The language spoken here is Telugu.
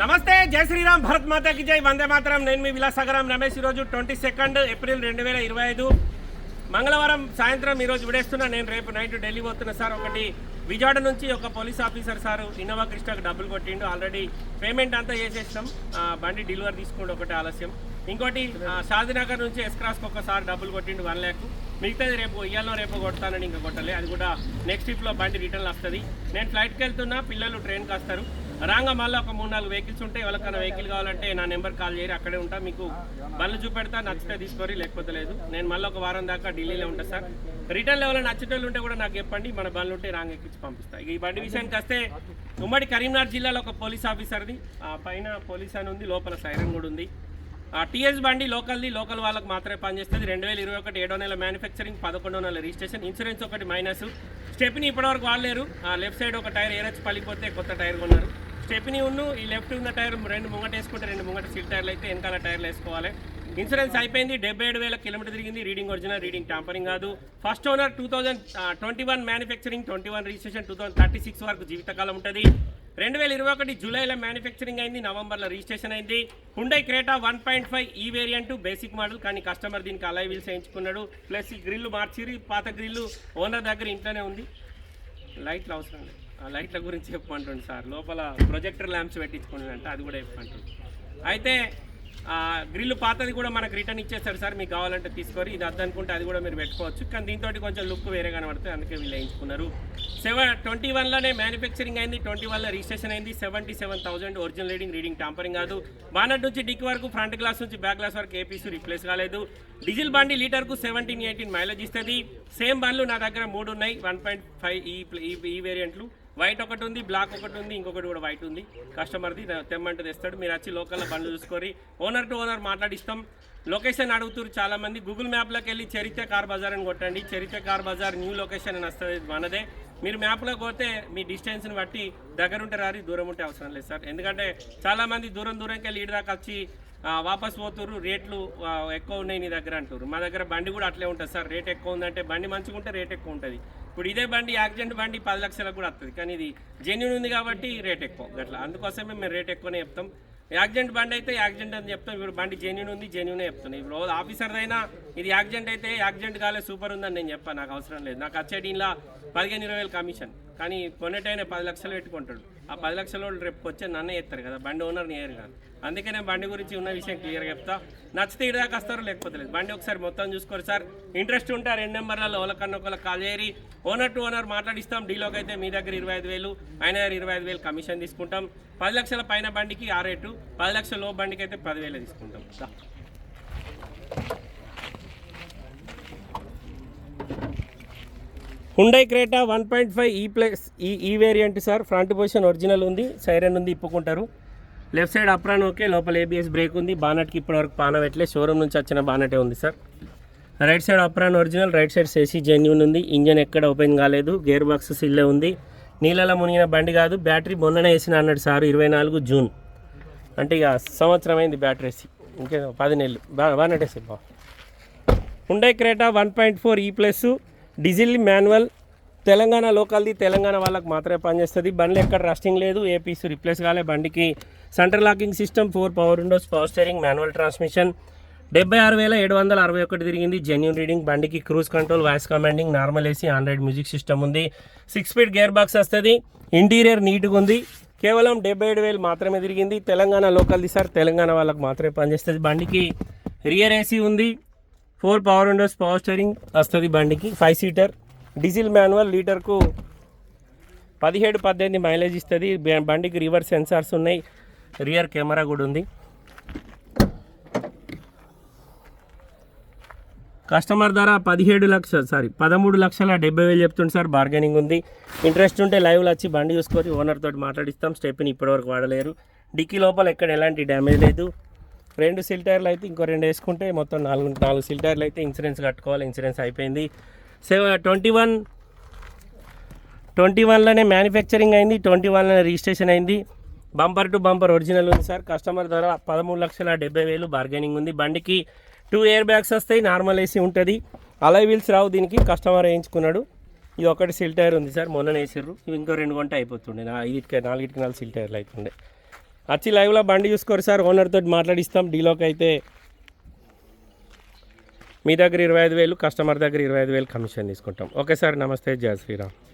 నమస్తే జై శ్రీరామ్ భరత్ మాతాకి జై వందే మాతరం. నేను మీ విలాసాగరం రమేష్. ఈరోజు ట్వంటీ సెకండ్ ఏప్రిల్ రెండు వేల ఇరవై ఐదు మంగళవారం సాయంత్రం ఈరోజు విడేస్తున్నా. నేను రేపు నైట్ ఢిల్లీ పోతున్నా సార్. ఒకటి విజయవాడ నుంచి ఒక పోలీస్ ఆఫీసర్ సార్ ఇన్నోవా కృష్ణకు డబ్బులు కొట్టిండు. ఆల్రెడీ పేమెంట్ అంతా చేసేస్తాం బండి డెలివరీ తీసుకుంటూ ఒకటి ఆలస్యం. ఇంకోటి సాదినగర్ షాదీనగర్ నుంచి ఎస్క్రాస్కి ఒకసారి డబ్బులు కొట్టిండు వన్ ల్యాక్. మిగతాది రేపు ఇయ్యాలో రేపు కొడతానని ఇంకా కొట్టలే. అది కూడా నెక్స్ట్ ట్రిప్లో బండి రిటర్న్ వస్తుంది. నేను ఫ్లైట్కి వెళ్తున్నా పిల్లలు ట్రైన్కి వస్తారు. రాగా మళ్ళీ ఒక మూడు నాలుగు వెహికల్స్ ఉంటాయి. ఎవరికైనా వెహికల్ కావాలంటే నా నెంబర్ కాల్ చేయరు. అక్కడే ఉంటా. మీకు బండ్లు చూపెడతా. నచ్చితే తీసుకోరి లేకపోతే లేదు. నేను మళ్ళీ ఒక వారం దాకా ఢిల్లీలో ఉంటా సార్. రిటర్న్ లెవెల్ నచ్చేటోళ్ళు ఉంటే కూడా నాకు చెప్పండి. మన బండ్లు ఉంటే రాంగ్ ఎక్కించి పంపిస్తా. ఈ బండి విషయానికి వస్తే ఉమ్మడి కరీంనగర్ జిల్లాలో ఒక పోలీస్ ఆఫీసర్ది ఆ పైన పోలీస్ అని ఉంది. లోపల సైరన్ కూడా ఉంది. టీఎస్ బండి లోకల్ది లోకల్ వాళ్ళకి మాత్రమే పనిచేస్తుంది. రెండు వేల ఇరవై ఒకటి ఏడో నెల మ్యానుఫ్యాక్చరింగ్ పదకొండో నెల రిజిస్ట్రేషన్ ఇన్సూరెన్స్ ఒకటి మైనస్ స్టెప్ని ఇప్పటివరకు వాడలేరు. ఆ లెఫ్ట్ సైడ్ ఒక టైర్ ఏరొచ్చి పలిపోతే కొత్త టైర్ కొన్నారు. స్టెప్ని ఉన్న ఈ లెఫ్ట్ ఉన్న టైర్ రెండు ముంగట వేసుకుంటే రెండు ముంగట సీట్ టైర్లు అయితే వెనకాల టైర్లు వేసుకోవాలి. ఇన్సూరెన్స్ అయిపోయింది డెబ్బై ఏడు వేల కిలోమీటర్ తిరిగింది. రీడింగ్ ఒరిజినల్ రీడింగ్ టాంపరింగ్ కాదు. First owner two thousand twenty one manufacturing twenty one registration two thousand thirty six వరకు జీవితకాలం ఉంటుంది. రెండు వేల ఇరవై ఒకటి జూలైలో మ్యానుఫ్యాక్చరింగ్ అయింది నవంబర్లో రిజిస్ట్రేషన్ అయింది. Hyundai Creta one point five E variant basic model కానీ కస్టమర్ దీనికి అలై వీల్స్ వేయించుకున్నాడు. ప్లస్ ఈ గ్రిల్ మార్చిరి పాత గ్రిల్లు ఓనర్ దగ్గర ఇంట్లోనే ఉంది. లైట్లు అవసరం లేదు. ఆ లైట్ల గురించి చెప్పమంటుండు సార్. లోపల ప్రొజెక్టర్ ల్యాంప్స్ పెట్టించుకున్నాడంట అది కూడా చెప్పమంటుండు. అయితే గ్రిల్ పాతది కూడా మనకు రిటర్న్ ఇచ్చేస్తాడు సార్ మీకు కావాలంటే తీసుకొని ఇది అద్దనుకుంటే అది కూడా మీరు పెట్టుకోవచ్చు. కానీ దీంతో కొంచెం లుక్ వేరే కనబడుతుంది అందుకే వీళ్ళు వేయించుకున్నారు. సెవెన్ ట్వంటీ వన్లోనే మ్యానుఫ్యాక్చరింగ్ అయింది ట్వంటీ వన్లో రిజిస్ట్రేషన్ అయింది. Seventy seven thousand original reading reading tampering కాదు. బానట్ నుంచి డిక్ వరకు ఫ్రంట్ గ్లాస్ నుంచి బ్యాక్ గ్లాస్ వరకు ఏపీసీ రిప్లేస్ కాలేదు. డీజిల్ బండి లీటర్కు సెవెంటీన్ ఎయిటీన్ మైలేజ్ ఇస్తుంది. సేమ్ బండ్లు నా దగ్గర మూడు ఉన్నాయి. వన్ పాయింట్ ఫైవ్ ఈ ఈ- ఈ వేరియంట్లు వైట్ ఒకటి ఉంది బ్లాక్ ఒకటి ఉంది ఇంకొకటి కూడా వైట్ ఉంది. కస్టమర్ది తెమ్మంటే తెస్తాడు. మీరు వచ్చి లోకల్లో బండ్లు చూసుకొని ఓనర్ టు ఓనర్ మాట్లాడిస్తాం లొకేషన్ అడుగుతున్నారు చాలామంది. గూగుల్ మ్యాప్లోకి వెళ్ళి చరిత్ర కార్ బజార్ అని కొట్టండి. చరిత్ర కార్ బజార్ న్యూ లొకేషన్ అని వస్తుంది మనదే. మీరు మ్యాప్లో పోతే మీ డిస్టెన్స్ని బట్టి దగ్గర ఉంటే రారి దూరం ఉంటే అవసరం లేదు సార్. ఎందుకంటే చాలామంది దూరం దూరంకి వెళ్ళి దాకా వచ్చి వాపస్ పోతుర్రు రేట్లు ఎక్కువ ఉన్నాయి నీ దగ్గర అంటారు మా దగ్గర బండి కూడా అట్లే ఉంటుంది సార్. రేట్ ఎక్కువ ఉందంటే బండి మంచిగా ఉంటే రేట్ ఎక్కువ ఉంటుంది. ఇప్పుడు ఇదే బండి యాక్సిడెంట్ బండి పది లక్షలకు కూడా వస్తుంది కానీ ఇది జెన్యున్ ఉంది కాబట్టి రేట్ ఎక్కువ. అట్లా అందుకోసమే మేము రేట్ ఎక్కువనే చెప్తాం. యాక్సిడెంట్ బండి అయితే యాక్సిడెంట్ అని చెప్తాం. ఇప్పుడు బండి జెన్యున్ ఉంది జెన్యునే చెప్తున్నాయి ఇప్పుడు ఆఫీసర్ అయినా ఇది యాక్సిడెంట్ అయితే యాక్సిడెంట్ కాలే సూపర్ ఉందని నేను చెప్పాను నాకు అవసరం లేదు. నాకు వచ్చే దీనిలో పదిహేను ఇరవై వేలు కమిషన్. కానీ కొనేటైనా పది లక్షలు పెట్టుకుంటాడు. ఆ పది లక్షల వాళ్ళు రేపు వచ్చే నన్నే ఎత్తారు కదా బండి ఓనర్ని ఏరు కాదు. అందుకే నేను బండి గురించి ఉన్న విషయం క్లియర్గా చెప్తా. నచ్చితే ఇటు వస్తారు లేకపోతే లేదు. బండి ఒకసారి మొత్తం చూసుకోరు సార్. ఇంట్రెస్ట్ ఉంటే ఆ రెండు నెంబర్లలో ఒకరికన్నా ఒకరికి కాల్ చేయరి ఓనర్ టు ఓనర్ మాట్లాడిస్తాం. డీలోకి అయితే మీ దగ్గర ఇరవై ఐదు వేలు ఆయన దగ్గర ఇరవై ఐదు వేలు కమిషన్ తీసుకుంటాం. పది లక్షల పైన బండికి ఆ రేటు పది లక్షల లో బండికి అయితే పదివేలు తీసుకుంటాం. Hyundai Creta one point five E plus E E variant sir front position original ఉంది సైరన్ ఉంది ఇప్పుకుంటారు. లెఫ్ట్ సైడ్ అప్రాన్ ఓకే లోపల ఏబిఎస్ బ్రేక్ ఉంది. బానట్కి ఇప్పటివరకు పాన పెట్టలే షోరూమ్ నుంచి వచ్చిన బానటే ఉంది sir right side apron original right side సేసీ genuine ఉంది. ఇంజన్ ఎక్కడ ఓపెన్ కాలేదు గేర్ బాక్స్ సిల్లే ఉంది. నీళ్ళలో మునిగిన బండి కాదు బ్యాటరీ మొన్ననే వేసిన అన్నాడు సార్ ఇరవై నాలుగు జూన్. అంటే ఇక సంవత్సరం అయింది బ్యాటరీ వేసి. ఇంకే పది నెలలు. బా బానటేసి బా Hyundai Creta one point four E plus diesel manual Telangana లోకల్ది Telangana వాళ్ళకి మాత్రమే పనిచేస్తుంది. బండ్లు ఎక్కడ రస్టింగ్ లేదు. ఏ పీస్ రిప్లేస్ కాలే. బండికి centre locking system four power windows power steering manual transmission డెబ్బై ఆరు వేల ఏడు వందల అరవై ఒకటి తిరిగింది జెన్యున్ రీడింగ్ బండికి cruise control voice commanding normal AC Android music system ఉంది. సిక్స్ స్పీడ్ గేర్ బాక్స్ వస్తుంది. ఇంటీరియర్ నీట్గా ఉంది. కేవలం డెబ్బై ఏడు వేలు మాత్రమే తిరిగింది. తెలంగాణ లోకల్ది సార్ తెలంగాణ వాళ్ళకి మాత్రమే పనిచేస్తుంది. బండికి రియర్ ఏసీ ఉంది. Four power windows power steering వస్తుంది బండికి ఫైవ్ సీటర్. డీజిల్ మాన్యువల్ లీటర్కు పదిహేడు పద్దెనిమిది మైలేజ్ ఇస్తుంది. బండికి రివర్స్ సెన్సార్స్ ఉన్నాయి. రియర్ కెమెరా కూడా ఉంది. కస్టమర్ ధర పదిహేడు లక్షలు సారీ పదమూడు లక్షల డెబ్బై వేలు చెప్తుంది సార్. బార్గెనింగ్ ఉంది. ఇంట్రెస్ట్ ఉంటే లైవ్లో వచ్చి బండి చూసుకొని ఓనర్ తోటి మాట్లాడిస్తాం. స్టెప్ని ఇప్పటివరకు వాడలేరు. డిక్కీ లోపల ఎక్కడ ఎలాంటి డ్యామేజ్ లేదు. రెండు సిల్ టైర్లు అయితే ఇంకో రెండు వేసుకుంటే మొత్తం నాలుగు నాలుగు సిల్ టైర్లు అయితే ఇన్సూరెన్స్ కట్టుకోవాలి ఇన్సూరెన్స్ అయిపోయింది. సెవెన్ ట్వంటీ వన్ ట్వంటీ వన్లోనే మ్యానుఫ్యాక్చరింగ్ అయింది ట్వంటీ వన్లోనే రిజిస్ట్రేషన్ అయింది. బంపర్ టు బంపర్ ఒరిజినల్ ఉంది సార్. కస్టమర్ ధర పదమూడు లక్షల డెబ్బై వేలు బార్గెనింగ్ ఉంది. బండికి టూ ఇయర్ బ్యాగ్స్ వస్తాయి నార్మల్ ఏసీ ఉంటుంది. అలై వీల్స్ రావు దీనికి కస్టమర్ వేయించుకున్నాడు. ఇది ఒకటి సిల్ టైర్ ఉంది సార్ మొన్న వేసిర్రు. ఇవి ఇంకో రెండు గంట అయిపోతుండే. నా ఇటుక నాలుగిటికి నాలుగు సిల్ టైర్లు అవుతుండే వచ్చి లైవ్లో బండి చూసుకోరు సార్. ఓనర్తో మాట్లాడిస్తాం. డీలోకి అయితే మీ దగ్గర ఇరవై ఐదు వేలు కస్టమర్ దగ్గర ఇరవై ఐదు వేలు కమిషన్ తీసుకుంటాం. Okay sir. నమస్తే. జయ శ్రీరామ్.